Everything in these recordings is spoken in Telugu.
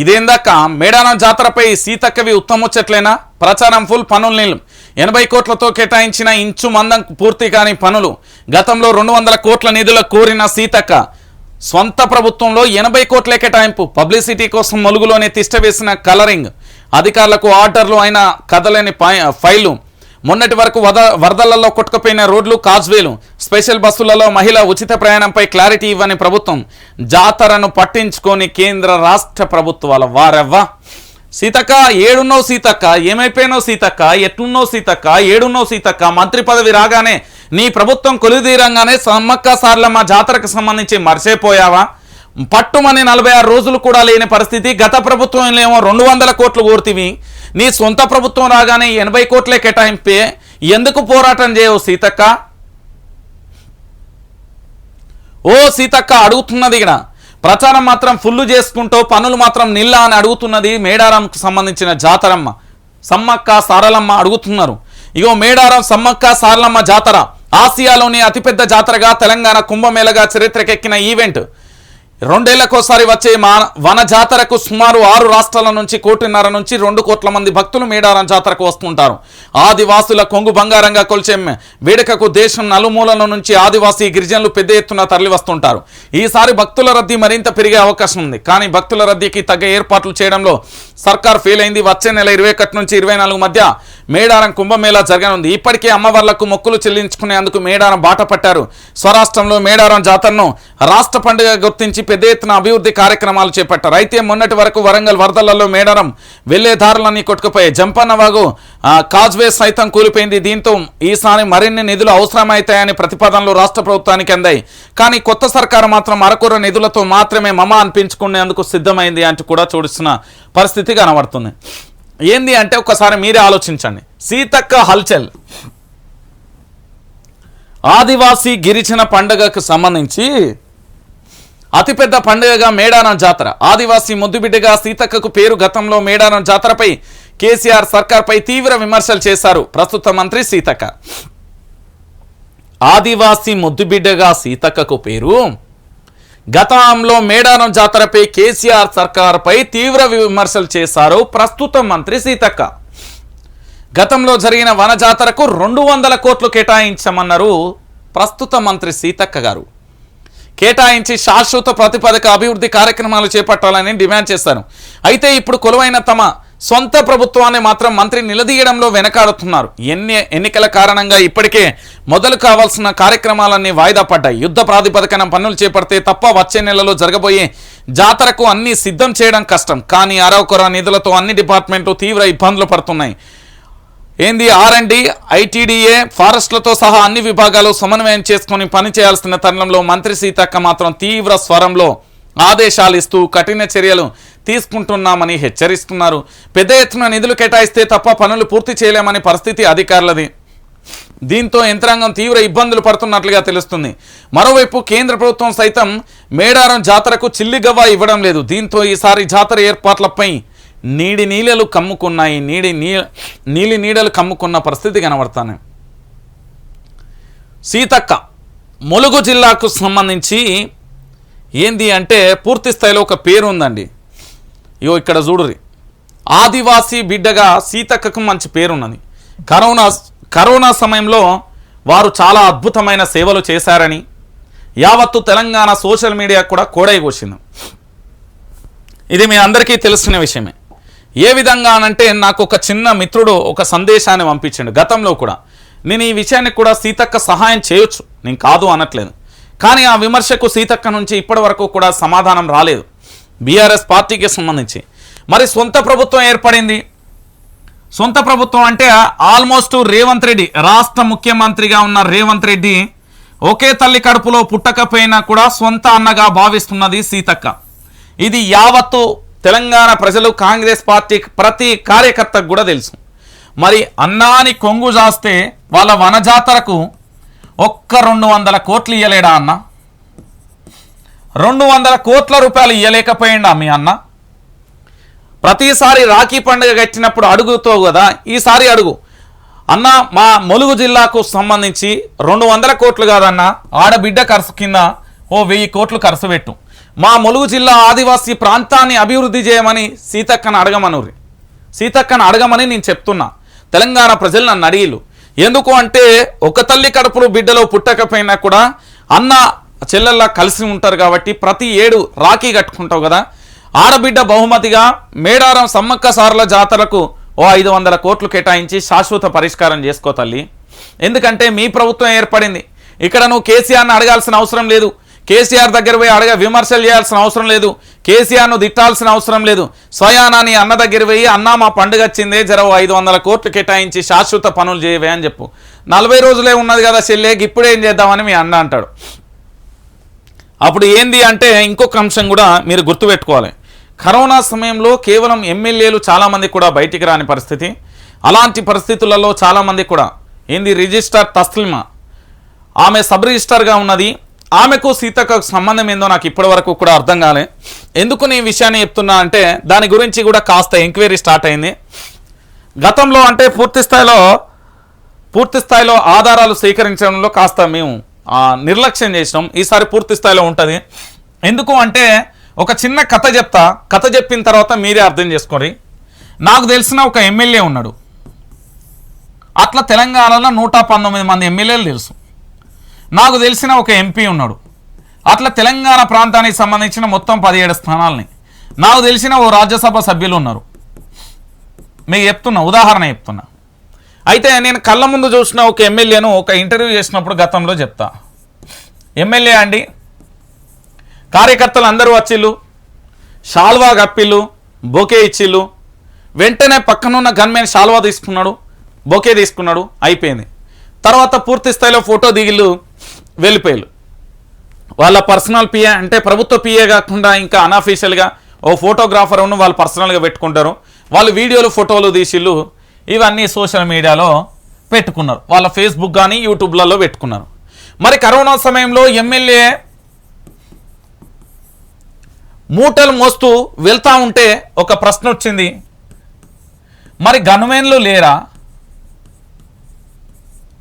ఇదేందాక? మేడారం జాతరపై సీతక్కవి ఉత్తమొచ్చట్లేనా ప్రచారం ఫుల్ పనులు నీళ్ళు. ఎనభై కోట్లతో కేటాయించిన ఇంచు మందం పూర్తి కాని పనులు. గతంలో రెండు వందల కోట్ల నిధుల కోరిన సీతక్క. స్వంత ప్రభుత్వంలో ఎనభై కోట్లే కేటాయింపు. పబ్లిసిటీ కోసం మొలుగులోనే తిష్టవేసిన కలరింగ్. అధికారులకు ఆర్డర్లు అయిన కదలేని ఫైలు. మొన్నటి వరకు వద వరదలలో కొట్టుకుపోయిన రోడ్లు కాజ్వేలు స్పెషల్ బస్సులలో మహిళ ఉచిత ప్రయాణంపై క్లారిటీ ఇవ్వని ప్రభుత్వం జాతరను పట్టించుకొని కేంద్ర రాష్ట్ర ప్రభుత్వాల వారెవ్వా. సీతక్క ఏడున్నో సీతక్క ఏమైపోయినో సీతక్క ఎట్లున్నో సీతక్క ఏడున్నో సీతక్క మంత్రి పదవి రాగానే నీ ప్రభుత్వం కొలుదీరంగానే సమ్మక్క సార్లమ్మ జాతరకు సంబంధించి మర్చిపోయావా? పట్టుమని నలభై ఆరు రోజులు కూడా లేని పరిస్థితి గత ప్రభుత్వం ఏమో రెండు వందల కోట్లు కోర్తివి నీ సొంత ప్రభుత్వం రాగానే ఎనభై కోట్లే కేటాయింపే ఎందుకు పోరాటం చేయవు సీతక్క? ఓ సీతక్క అడుగుతున్నది ఇక్కడ ప్రచారం మాత్రం ఫుల్లు చేసుకుంటూ పనులు మాత్రం నిల్లా అని అడుగుతున్నది మేడారంకు సంబంధించిన జాతరమ్మ. సమ్మక్క సారలమ్మ అడుగుతున్నారు. ఇగో మేడారం సమ్మక్క సారలమ్మ జాతర. ఆసియాలోని అతిపెద్ద జాతరగా తెలంగాణ కుంభమేళగా చరిత్రకెక్కిన ఈవెంట్. రెండేళ్ళకోసారి వచ్చే మా వన జాతరకు సుమారు ఆరు రాష్ట్రాల నుంచి కోటిన్నర నుంచి రెండు కోట్ల మంది భక్తులు మేడారం జాతరకు వస్తుంటారు. ఆదివాసుల కొంగు బంగారంగా కొలిచే వేడుకకు దేశం నలుమూలల నుంచి ఆదివాసీ గిరిజనులు పెద్ద ఎత్తున తరలి వస్తుంటారు. ఈసారి భక్తుల రద్దీ మరింత పెరిగే అవకాశం ఉంది. కానీ భక్తుల రద్దీకి తగ్గ ఏర్పాట్లు చేయడంలో సర్కార్ ఫెయిల్ అయింది. వచ్చే నెల ఇరవై ఒకటి నుంచి ఇరవై నాలుగు మధ్య మేడారం కుంభమేళా జరగనుంది. ఇప్పటికే అమ్మవార్లకు మొక్కులు చెల్లించుకునేందుకు మేడారం బాట పట్టారు. స్వరాష్ట్రంలో మేడారం జాతరను రాష్ట్ర పండుగ గుర్తించి పెద్ద ఎత్తున అభివృద్ధి కార్యక్రమాలు చేపట్టారు. అయితే మొన్నటి వరకు వరంగల్ వరదలలో మేడారం వెళ్ళే దారులన్నీ కొట్టుకుపోయాయి. జంపన్నవాగు కాజ్వే సైతం కూలిపోయింది. దీంతో ఈసారి మరిన్ని నిధులు అవసరమవుతాయని ప్రతిపాదనలు రాష్ట్ర ప్రభుత్వానికి అందాయి. కానీ కొత్త సర్కారు మాత్రం అరకొర నిధులతో మాత్రమే మమ అనిపించుకునేందుకు సిద్ధమైంది అంటూ కూడా చూడిస్తున్న పరిస్థితి కనబడుతుంది. ఏంది అంటే ఒకసారి మీరే ఆలోచించండి. సీతక్క హల్చల్. ఆదివాసీ గిరిజన పండుగకు సంబంధించి అతిపెద్ద పండుగగా మేడారం జాతర. ఆదివాసీ ముద్దుబిడ్డగా సీతక్కకు పేరు గతంలో మేడారం జాతరపై కేసీఆర్ సర్కార్పై తీవ్ర విమర్శలు చేశారు ప్రస్తుత మంత్రి సీతక్క. ఆదివాసీ ముద్దుబిడ్డగా సీతక్కకు పేరు గతంలో మేడారం జాతరపై కేసీఆర్ సర్కార్పై తీవ్ర విమర్శలు చేశారు ప్రస్తుత మంత్రి సీతక్క. గతంలో జరిగిన వన జాతరకు రెండు వందల కోట్లు కేటాయించమన్నారు ప్రస్తుత మంత్రి సీతక్క గారు. కేటాయించి శాశ్వత ప్రాతిపదిక అభివృద్ధి కార్యక్రమాలు చేపట్టాలని డిమాండ్ చేశారు. అయితే ఇప్పుడు కొలువైన తమ సొంత ప్రభుత్వాన్ని మాత్రం మంత్రి నిలదీయడంలో వెనకాడుతున్నారు. ఎన్ని ఎన్నికల కారణంగా ఇప్పటికే మొదలు కావాల్సిన కార్యక్రమాలన్నీ వాయిదా పడ్డాయి. యుద్ధ ప్రాతిపదికన పనులు చేపడితే తప్ప వచ్చే నెలలో జరగబోయే జాతరకు అన్ని సిద్ధం చేయడం కష్టం. కానీ అరవకొర నిధులతో అన్ని డిపార్ట్మెంట్లు తీవ్ర ఇబ్బందులు పడుతున్నాయి. ఏంది ఆర్ఎండి ఐటీడీఏ ఫారెస్ట్లతో సహా అన్ని విభాగాలు సమన్వయం చేసుకుని పనిచేయాల్సిన తరుణంలో మంత్రి సీతక్క మాత్రం తీవ్ర స్వరంలో ఆదేశాలు ఇస్తూ కఠిన చర్యలు తీసుకుంటున్నామని హెచ్చరిస్తున్నారు. పెద్ద ఎత్తున నిధులు కేటాయిస్తే తప్ప పనులు పూర్తి చేయలేమని పరిస్థితి అధికారులది. దీంతో యంత్రాంగం తీవ్ర ఇబ్బందులు పడుతున్నట్లుగా తెలుస్తుంది. మరోవైపు కేంద్ర ప్రభుత్వం సైతం మేడారం జాతరకు చిల్లిగవ్వ ఇవ్వడం లేదు. దీంతో ఈసారి జాతర ఏర్పాట్లపై నీడి నీళ్ళలు కమ్ముకున్నాయి నీడి నీ నీలి నీడలు కమ్ముకున్న పరిస్థితి కనబడతాను. సీతక్క ములుగు జిల్లాకు సంబంధించి ఏంది అంటే పూర్తి స్థాయిలో ఒక పేరు ఉందండి ఇగో ఇక్కడ చూడురి ఆదివాసీ బిడ్డగా సీతక్కకు మంచి పేరున్నది. కరోనా కరోనా సమయంలో వారు చాలా అద్భుతమైన సేవలు చేశారని యావత్తు తెలంగాణ సోషల్ మీడియా కూడా కోడైగోసింది. ఇది మీ అందరికీ తెలిసిన విషయమే. ఏ విధంగా అనంటే నాకు ఒక చిన్న మిత్రుడు ఒక సందేశాన్ని పంపించాడు. గతంలో కూడా. నేను ఈ విషయానికి కూడా సీతక్క సహాయం చేయొచ్చు. నేను కాదు అనట్లేదు. కానీ ఆ విమర్శకు సీతక్క నుంచి ఇప్పటి వరకు కూడా సమాధానం రాలేదు. బీఆర్ఎస్ పార్టీకి సంబంధించి. మరి సొంత ప్రభుత్వం ఏర్పడింది? సొంత ప్రభుత్వం అంటే ఆల్మోస్ట్ రేవంత్ రెడ్డి రాష్ట్ర ముఖ్యమంత్రిగా ఉన్న రేవంత్ రెడ్డి ఒకే తల్లి కడుపులో పుట్టకపోయినా కూడా సొంత అన్నగా భావిస్తున్నది సీతక్క. ఇది యావత్తు తెలంగాణ ప్రజలు కాంగ్రెస్ పార్టీ ప్రతి కార్యకర్తకు కూడా తెలుసు. మరి అన్నాని కొంగు జాస్తే వాళ్ళ వనజాతరకు ఒక్క రెండు వందల కోట్లు ఇయ్యలేడా అన్న? రెండు వందల కోట్ల రూపాయలు ఇయ్యలేకపోయిండా మీ అన్న? ప్రతిసారి రాఖీ పండుగ కట్టినప్పుడు అడుగుతో కదా ఈసారి అడుగు. అన్న మా ములుగు జిల్లాకు సంబంధించి రెండు వందల కోట్లు కాదన్న ఆడబిడ్డ ఖర్చు కింద ఓ వెయ్యి కోట్లు ఖర్చు పెట్టు. మా ములుగు జిల్లా ఆదివాసీ ప్రాంతాన్ని అభివృద్ధి చేయమని సీతక్కను అడగమనురి సీతక్కను అడగమని నేను చెప్తున్నా. తెలంగాణ ప్రజలు నన్ను అడిగిలు ఎందుకు అంటే ఒక తల్లి కడుపులో బిడ్డలో పుట్టకపోయినా కూడా అన్న చెల్లెల్లా కలిసి ఉంటారు కాబట్టి ప్రతి ఏడు రాఖీ కట్టుకుంటావు కదా. ఆడబిడ్డ బహుమతిగా మేడారం సమ్మక్క సార్ల జాతరకు ఓ ఐదు వందల కోట్లు కేటాయించి శాశ్వత పరిష్కారం చేసుకో తల్లి. ఎందుకంటే మీ ప్రభుత్వం ఏర్పడింది. ఇక్కడ నువ్వు కేసీఆర్ని అడగాల్సిన అవసరం లేదు. కేసీఆర్ దగ్గర పోయి అడగ విమర్శలు చేయాల్సిన అవసరం లేదు. కేసీఆర్ను తిట్టాల్సిన అవసరం లేదు. స్వయానాన్ని నీ అన్న దగ్గర పోయి అన్న మా పండుగ వచ్చిందే జరవు ఐదు వందల కోట్లు కేటాయించి శాశ్వత పనులు చేయవే అని చెప్పు. నలభై రోజులే ఉన్నది కదా సెల్లేకి ఇప్పుడు ఏం చేద్దామని మీ అన్న అంటాడు. అప్పుడు ఏంది అంటే ఇంకొక అంశం కూడా మీరు గుర్తుపెట్టుకోవాలి. కరోనా సమయంలో కేవలం ఎమ్మెల్యేలు చాలామంది కూడా బయటికి రాని పరిస్థితి. అలాంటి పరిస్థితులలో చాలామంది కూడా. ఏంది రిజిస్టర్ తస్లిమా? ఆమె సబ్ రిజిస్టర్గా ఉన్నది. ఆమెకు సీతకు సంబంధం ఏందో నాకు ఇప్పటి వరకు కూడా అర్థం కాలే. ఎందుకు నేను విషయాన్ని చెప్తున్నా అంటే దాని గురించి కూడా కాస్త ఎంక్వైరీ స్టార్ట్ అయింది. గతంలో అంటే పూర్తి స్థాయిలో పూర్తి స్థాయిలో ఆధారాలు సేకరించడంలో కాస్త మేము నిర్లక్ష్యం చేసినాం. ఈసారి పూర్తి స్థాయిలో ఉంటుంది. ఎందుకు అంటే ఒక చిన్న కథ చెప్తా. కథ చెప్పిన తర్వాత మీరే అర్థం చేసుకోండి. నాకు తెలిసిన ఒక ఎమ్మెల్యే ఉన్నాడు. అట్లా తెలంగాణలో నూట పంతొమ్మిది మంది ఎమ్మెల్యేలు తెలుసు. నాకు తెలిసిన ఒక ఎంపీ ఉన్నాడు. అట్లా తెలంగాణ ప్రాంతానికి సంబంధించిన మొత్తం పదిహేడు స్థానాలని. నాకు తెలిసిన ఓ రాజ్యసభ సభ్యులు ఉన్నారు. మీకు చెప్తున్నా ఉదాహరణ చెప్తున్నా. అయితే నేను కళ్ళ ముందు చూసిన ఒక ఎమ్మెల్యేను ఒక ఇంటర్వ్యూ చేసినప్పుడు గతంలో చెప్తా. ఎమ్మెల్యే అండి కార్యకర్తలు అందరూ వచ్చిళ్ళు షాల్వా కప్పిళ్ళు బొకే ఇచ్చిళ్ళు వెంటనే పక్కనున్న గన్మెన్ షాల్వా తీసుకున్నాడు బొకే తీసుకున్నాడు అయిపోయింది. తర్వాత పూర్తి స్థాయిలో ఫోటో దిగిళ్ళు వెళ్ళిపోయారు వాళ్ళ పర్సనల్ పిఏ అంటే ప్రభుత్వ పిఏ కాకుండా ఇంకా అన్అఫీషియల్గా ఓ ఫోటోగ్రాఫర్ ఉన్న వాళ్ళు పర్సనల్గా పెట్టుకుంటారు. వాళ్ళు వీడియోలు ఫోటోలు తీసిళ్ళు. ఇవన్నీ సోషల్ మీడియాలో పెట్టుకున్నారు. వాళ్ళ ఫేస్బుక్ కానీ యూట్యూబ్లలో పెట్టుకున్నారు. మరి కరోనా సమయంలో ఎమ్మెల్యే మూటలు మోస్తూ వెళ్తూ ఉంటే ఒక ప్రశ్న వచ్చింది. మరి గన్మెన్లు లేరా?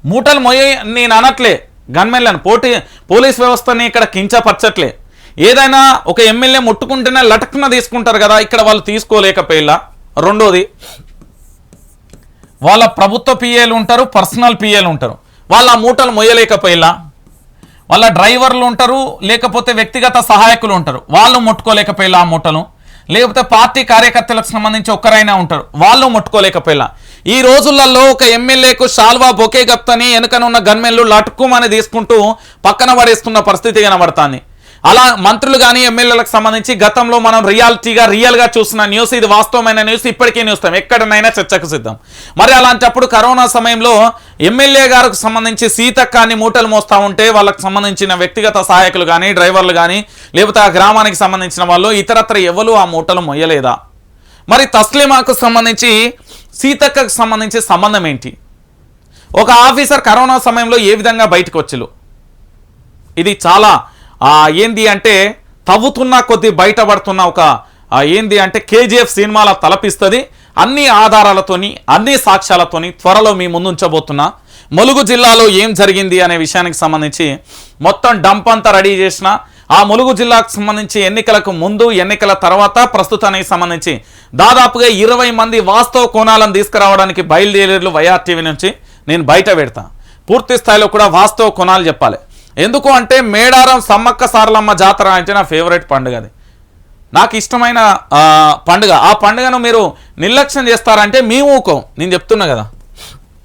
మూటలు మొయ్య నేను అనట్లే. గన్మెన్లను పోటీ పోలీస్ వ్యవస్థని ఇక్కడ కించపరచట్లే. ఏదైనా ఒక ఎమ్మెల్యే ముట్టుకుంటేనే లటక్న తీసుకుంటారు కదా ఇక్కడ వాళ్ళు తీసుకోలేకపోయిలా. రెండోది వాళ్ళ ప్రభుత్వ పిఏలు ఉంటారు పర్సనల్ పిఏలు ఉంటారు. వాళ్ళ మూటలు మొయ్యలేకపోయిలా. వాళ్ళ డ్రైవర్లు ఉంటారు లేకపోతే వ్యక్తిగత సహాయకులు ఉంటారు. వాళ్ళు ముట్టుకోలేకపోయిలా ఆ మూటలు. లేకపోతే పార్టీ కార్యకర్తలకు సంబంధించి ఒక్కరైనా ఉంటారు. వాళ్ళు ముట్టుకోలేకపోయినా. ఈ రోజులలో ఒక ఎమ్మెల్యేకు షాల్వా బొకే గప్తని వెనుకనున్న గన్మెన్లు లటుకుమని తీసుకుంటూ పక్కన పడేస్తున్న పరిస్థితి కనబడుతుంది. అలా మంత్రులు కానీ ఎమ్మెల్యేలకు సంబంధించి గతంలో మనం రియాలిటీగా రియల్గా చూసిన న్యూస్ ఇది వాస్తవమైన న్యూస్ ఇప్పటికే న్యూస్ ఎక్కడనైనా చర్చకు సిద్ధం. మరి అలాంటప్పుడు కరోనా సమయంలో ఎమ్మెల్యే గారికి సంబంధించి సీతక్కాన్ని మూటలు మోస్తా ఉంటే వాళ్ళకి సంబంధించిన వ్యక్తిగత సహాయకులు కానీ డ్రైవర్లు కానీ లేకపోతే ఆ గ్రామానికి సంబంధించిన వాళ్ళు ఇతరత్ర ఎవరు ఆ మూటలు మొయ్యలేదా? మరి తస్లిమాకు సంబంధించి సీతక్కకు సంబంధించి సంబంధం ఏంటి? ఒక ఆఫీసర్ కరోనా సమయంలో ఏ విధంగా బయటకు వచ్చిలు? ఇది చాలా ఏంది అంటే తవ్వుతున్న కొద్ది బయటపడుతున్న ఒక ఏంది అంటే కేజీఎఫ్ సినిమాల తలపిస్తుంది. అన్ని ఆధారాలతోని అన్ని సాక్ష్యాలతోని త్వరలో మీ ముందుంచబోతున్నా ములుగు జిల్లాలో ఏం జరిగింది అనే విషయానికి సంబంధించి మొత్తం డంప్ అంతా రెడీ చేసిన ఆ ములుగు జిల్లాకు సంబంధించి ఎన్నికలకు ముందు ఎన్నికల తర్వాత ప్రస్తుతానికి సంబంధించి దాదాపుగా ఇరవై మంది వాస్తవ కోణాలను తీసుకురావడానికి బయలుదేరేలు వైఆర్టీవీ నుంచి నేను బయట పెడతా. పూర్తి స్థాయిలో కూడా వాస్తవ కోణాలు చెప్పాలి. ఎందుకు అంటే మేడారం సమ్మక్క సారలమ్మ జాతర అంటే నా ఫేవరెట్ పండుగ అది. నాకు ఇష్టమైన పండుగ. ఆ పండుగను మీరు నిర్లక్ష్యం చేస్తారంటే మీ ఊకం. నేను చెప్తున్నా కదా.